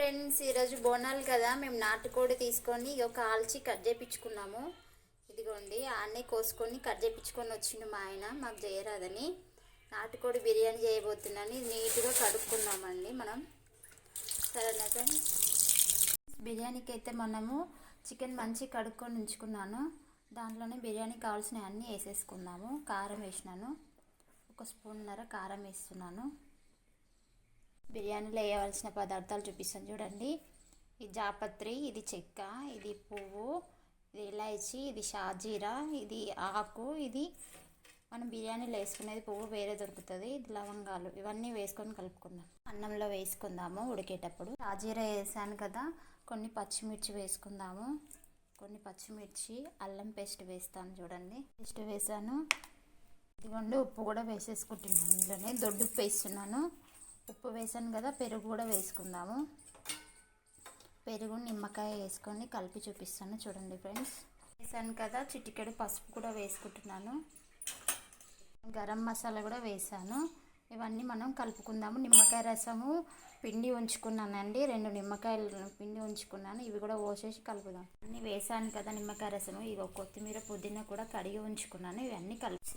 Friends ఈరోజు బోనాలు కదా మేము నాటుకోడి తీసుకొని ఇక కాల్చి కట్ చేయించుకున్నాము ఇదిగోండి ఆడనే కోసుకొని కట్ చేయించుకొని వచ్చిండు మా ఆయన మాకు చేయరాదని. నాటుకోడి బిర్యానీ చేయబోతున్నాను నీట్గా కడుక్కున్నామండి మనం. సరేనా ఫ్రెండ్స్? బిర్యానీకి అయితే మనము చికెన్ మంచి కడుక్కొని ఉంచుకున్నాను. దాంట్లోనే బిర్యానీ కావాల్సిన అన్నీ వేసేసుకున్నాము కారం వేసినాను. ఒక స్పూన్నర కారం వేస్తున్నాను. బిర్యానీలో వేయవలసిన పదార్థాలు చూపిస్తాను చూడండి. ఇది జాపత్రి ఇది చెక్క ఇది పువ్వు ఇది ఇలాచి ఇది షాజీరా ఇది ఆకు ఇది మనం బిర్యానీలో వేసుకునేది పువ్వు వేరే దొరుకుతుంది. ఇది లవంగాలు ఇవన్నీ వేసుకొని కలుపుకుందాం. అన్నంలో వేసుకుందాము ఉడికేటప్పుడు. షాజీరా వేసాను కదా కొన్ని పచ్చిమిర్చి వేసుకుందాము. కొన్ని పచ్చిమిర్చి అల్లం పేస్ట్ వేస్తాను చూడండి. పేస్ట్ వేసాను. ఇదిగోండి ఉప్పు కూడా వేసేసుకుంటున్నాను ఇందులోనే. దొడ్డు ఉప్పు వేస్తున్నాను. ఉప్పు వేసాను కదా పెరుగు కూడా వేసుకుందాము. పెరుగు నిమ్మకాయ వేసుకొని కలిపి చూపిస్తాను చూడండి ఫ్రెండ్స్. వేసాను కదా చిటికెడు పసుపు కూడా వేసుకుంటున్నాను. గరం మసాలా కూడా వేసాను. ఇవన్నీ మనం కలుపుకుందాము. నిమ్మకాయ రసము పిండి ఉంచుకున్నానండి. రెండు నిమ్మకాయలు పిండి ఉంచుకున్నాను. ఇవి కూడా పోసేసి కలుపుదాం. అన్నీ వేసాను కదా నిమ్మకాయ రసము. ఇగో కొత్తిమీర పుదీనా కూడా కడిగి ఉంచుకున్నాను. ఇవన్నీ కలిపి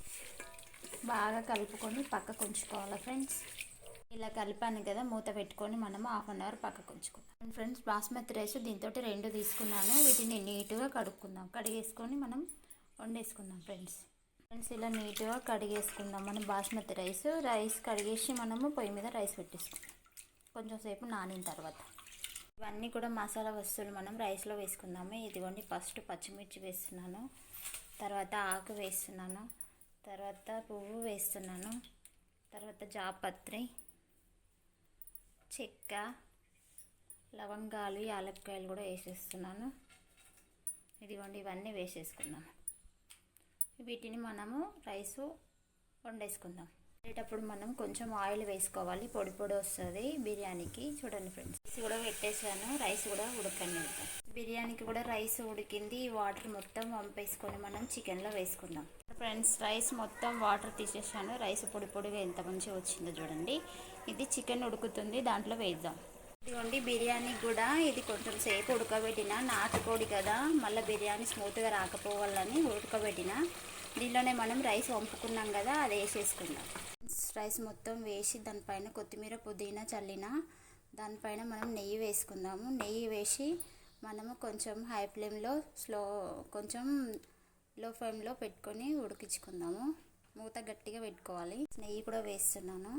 బాగా కలుపుకొని పక్కకు ఉంచుకోవాలి ఫ్రెండ్స్? ఇలా కలిపాను కదా మూత పెట్టుకొని మనము హాఫ్ అన్ అవర్ పక్కకు ఉంచుకుందాం. ఫ్రెండ్స్ బాస్మతి రైస్ దీంతో రెండు తీసుకున్నాను. వీటిని నీట్గా కడుక్కుందాం. కడిగేసుకొని మనం వండేసుకుందాం ఫ్రెండ్స్ ఫ్రెండ్స్ ఇలా నీట్గా కడిగేసుకుందాం. మనం బాస్మతి రైస్ రైస్ కడిగేసి మనము పొయ్యి మీద రైస్ పెట్టేసుకుందాం. కొంచెం సేపు నానిన తర్వాత. ఇవన్నీ కూడా మసాలా వస్తువులు మనం రైస్లో వేసుకుందాము. ఇదిగోండి ఫస్ట్ పచ్చిమిర్చి వేస్తున్నాను. తర్వాత ఆకు వేస్తున్నాను. తర్వాత పువ్వు వేస్తున్నాను. తర్వాత జాపత్రి. చెక్క లవంగాలు యాలక్కాయలు కూడా వేసేస్తున్నాను. ఇదిగోండి ఇవన్నీ వేసేసుకున్నాను వీటిని మనము రైసు వండేసుకుందాం. వండేటప్పుడు మనం కొంచెం ఆయిల్ వేసుకోవాలి. పొడి పొడి వస్తుంది బిర్యానీకి. చూడండి ఫ్రెండ్స్ రైస్ కూడా పెట్టేసాను రైస్ కూడా ఉడకండి బిర్యానీకి కూడా రైస్ ఉడికింది. వాటర్ మొత్తం వంపేసుకొని మనం చికెన్లో వేసుకుందాం. ఫ్రెండ్స్ రైస్ మొత్తం వాటర్ తీసేసాను రైస్ పొడి పొడిగా ఎంత మంచిగా వచ్చిందో చూడండి. ఇది చికెన్ ఉడుకుతుంది. దాంట్లో వేద్దాం. ఇదిగోండి బిర్యానీ కూడా ఇది కొంచెం సేపు ఉడకబెట్టిన. నాటుకోడి కదా. మళ్ళీ బిర్యానీ స్మూత్గా రాకపోవాలని ఉడకబెట్టిన. దీనిలోనే మనం రైస్ వంపుకున్నాం కదా అది వేసేసుకుందాం. రైస్ మొత్తం వేసి దానిపైన కొత్తిమీర పుదీనా చల్లిన దానిపైన మనం నెయ్యి వేసుకుందాము. నెయ్యి వేసి మనము కొంచెం హై ఫ్లేమ్లో స్లో కొంచెం లో ఫ్లేమ్లో పెట్టుకొని ఉడికించుకుందాము. మూత గట్టిగా పెట్టుకోవాలి. నెయ్యి కూడా వేస్తున్నాను.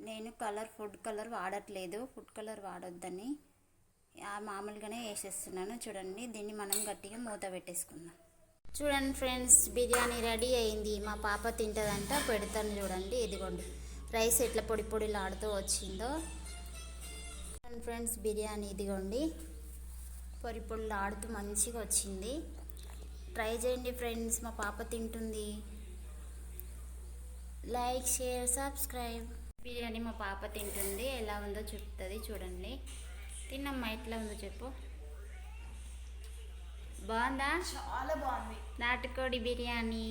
నేను కలర్ ఫుడ్ కలర్ వాడట్లేదు. ఫుడ్ కలర్ వాడొద్దని ఆ మామూలుగానే వేసేస్తున్నాను. చూడండి దీన్ని మనం గట్టిగా మూత పెట్టేసుకుందాం. చూడండి ఫ్రెండ్స్ బిర్యానీ రెడీ అయింది. మా పాప తింటుందంట పెడతాను చూడండి. ఇదిగోండి రైస్ ఎట్లా పొడి పొడిలాడుతూ వచ్చిందో. చూడండి ఫ్రెండ్స్ బిర్యానీ ఇదిగోండి. పొడి పొడిలాడుతూ మంచిగా వచ్చింది. ట్రై చేయండి ఫ్రెండ్స్ మా పాప తింటుంది. Like share subscribe. బిర్యానీ మా పాప తింటుంది. ఎలా ఉందో చెప్తుంది చూడండి. తిన్నమ్మా ఎట్లా ఉందో చెప్పు. బాగుందా? చాలా బాగుంది. నాటుకోడి బిర్యానీ.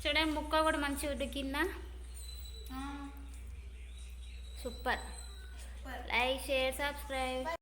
చూడండి ముక్క కూడా మంచిగా ఉడికిందా? Super. Super. Like share subscribe.